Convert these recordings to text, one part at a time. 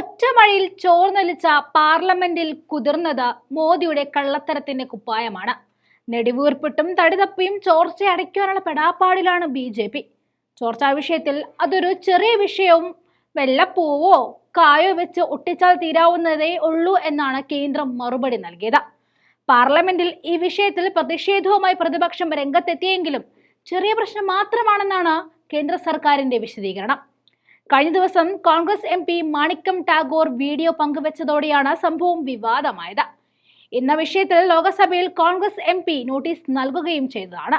ഒറ്റമഴയിൽ ചോർന്നൊലിച്ച പാർലമെന്റിൽ കുതിർന്നത് മോദിയുടെ കള്ളത്തരത്തിന്റെ കുപ്പായമാണ്. നെടിവീർപ്പിട്ടും തടിതപ്പിയും ചോർച്ച അടയ്ക്കാനുള്ള പെടാപ്പാടിലാണ് ബി ജെ പി. ചോർച്ചാ വിഷയത്തിൽ അതൊരു ചെറിയ വിഷയവും വെള്ളപ്പൂവോ കായോ വെച്ച് ഒട്ടിച്ചാൽ തീരാവുന്നതേ ഉള്ളൂ എന്നാണ് കേന്ദ്രം മറുപടി നൽകിയത്. പാർലമെന്റിൽ ഈ വിഷയത്തിൽ പ്രതിഷേധവുമായി പ്രതിപക്ഷം രംഗത്തെത്തിയെങ്കിലും ചെറിയ പ്രശ്നം മാത്രമാണെന്നാണ് കേന്ദ്ര സർക്കാരിന്റെ വിശദീകരണം. കഴിഞ്ഞ ദിവസം Congress M P Manickam Tagore video പങ്കുവച്ചതോടെയാണ് സംഭവം വിവാദമായത്. എന്ന വിഷയത്തിൽ ലോക്സഭയിൽ കോൺഗ്രസ് എം പി നോട്ടീസ് നൽകുകയും ചെയ്തതാണ്.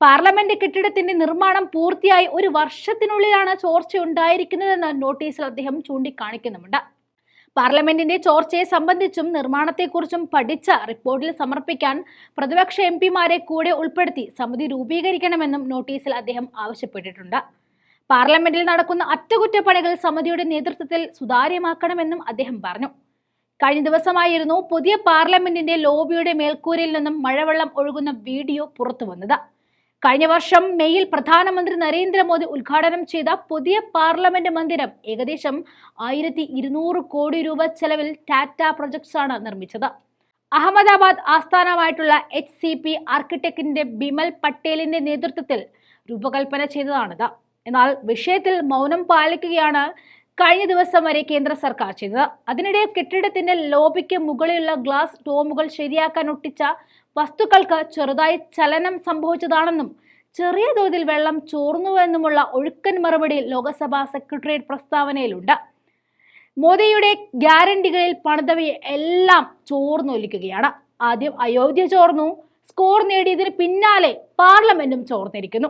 പാർലമെന്റ് കെട്ടിടത്തിന്റെ നിർമ്മാണം പൂർത്തിയായി ഒരു വർഷത്തിനുള്ളിലാണ് ചോർച്ച ഉണ്ടായിരിക്കുന്നതെന്ന് നോട്ടീസിൽ അദ്ദേഹം ചൂണ്ടിക്കാണിക്കുന്നുമുണ്ട്. പാർലമെന്റിന്റെ ചോർച്ചയെ സംബന്ധിച്ചും നിർമ്മാണത്തെക്കുറിച്ചും പഠിച്ച റിപ്പോർട്ടിൽ സമർപ്പിക്കാൻ പ്രതിപക്ഷ എം പിമാരെ കൂടെ ഉൾപ്പെടുത്തി സമിതി രൂപീകരിക്കണമെന്നും നോട്ടീസിൽ അദ്ദേഹം ആവശ്യപ്പെട്ടിട്ടുണ്ട്. പാർലമെന്റിൽ നടക്കുന്ന അറ്റകുറ്റപ്പണികൾ സമിതിയുടെ നേതൃത്വത്തിൽ സുതാര്യമാക്കണമെന്നും അദ്ദേഹം പറഞ്ഞു. കഴിഞ്ഞ ദിവസമായിരുന്നു പുതിയ പാർലമെന്റിന്റെ ലോബിയുടെ മേൽക്കൂരയിൽ നിന്നും മഴവെള്ളം ഒഴുകുന്ന വീഡിയോ പുറത്തു വന്നത്. കഴിഞ്ഞ വർഷം മെയ്യിൽ പ്രധാനമന്ത്രി നരേന്ദ്രമോദി ഉദ്ഘാടനം ചെയ്ത പുതിയ പാർലമെന്റ് മന്ദിരം ഏകദേശം ആയിരത്തി ഇരുന്നൂറ് കോടി രൂപ ചെലവിൽ ടാറ്റ പ്രൊജക്ട്സ് ആണ് നിർമ്മിച്ചത്. അഹമ്മദാബാദ് ആസ്ഥാനമായിട്ടുള്ള എച്ച് സി പി ആർക്കിടെക്ടിന്റെ ബിമൽ പട്ടേലിന്റെ നേതൃത്വത്തിൽ രൂപകൽപ്പന ചെയ്തതാണിത്. എന്നാൽ വിഷയത്തിൽ മൗനം പാലിക്കുകയാണ് കഴിഞ്ഞ ദിവസം വരെ കേന്ദ്ര സർക്കാർ ചെയ്തത്. അതിനിടെ കെട്ടിടത്തിന്റെ ലോബിക്ക് മുകളിലുള്ള ഗ്ലാസ് ഡോമുകൾ ശരിയാക്കാൻ ഒട്ടിച്ച വസ്തുക്കൾക്ക് ചെറുതായി ചലനം സംഭവിച്ചതാണെന്നും ചെറിയ തോതിൽ വെള്ളം ചോർന്നുവെന്നുമുള്ള ഒഴുക്കൻ മറുപടി ലോക്സഭാ സെക്രട്ടേറിയറ്റ് പ്രസ്താവനയിലുണ്ട്. മോദിയുടെ ഗ്യാരണ്ടികളിൽ പണിതവയെ എല്ലാം ചോർന്നൊലിക്കുകയാണ്. ആദ്യം അയോധ്യ ചോർന്നു സ്കോർ നേടിയതിന് പിന്നാലെ പാർലമെന്റും ചോർന്നിരിക്കുന്നു.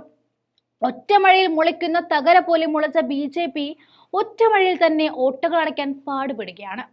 ഒറ്റമഴയിൽ മുളയ്ക്കുന്ന തകര പോലെ മുളച്ച ബി ജെ പി ഒറ്റമഴയിൽ തന്നെ ഓട്ടുകൾ അടയ്ക്കാൻ പാടുപെടുകയാണ്.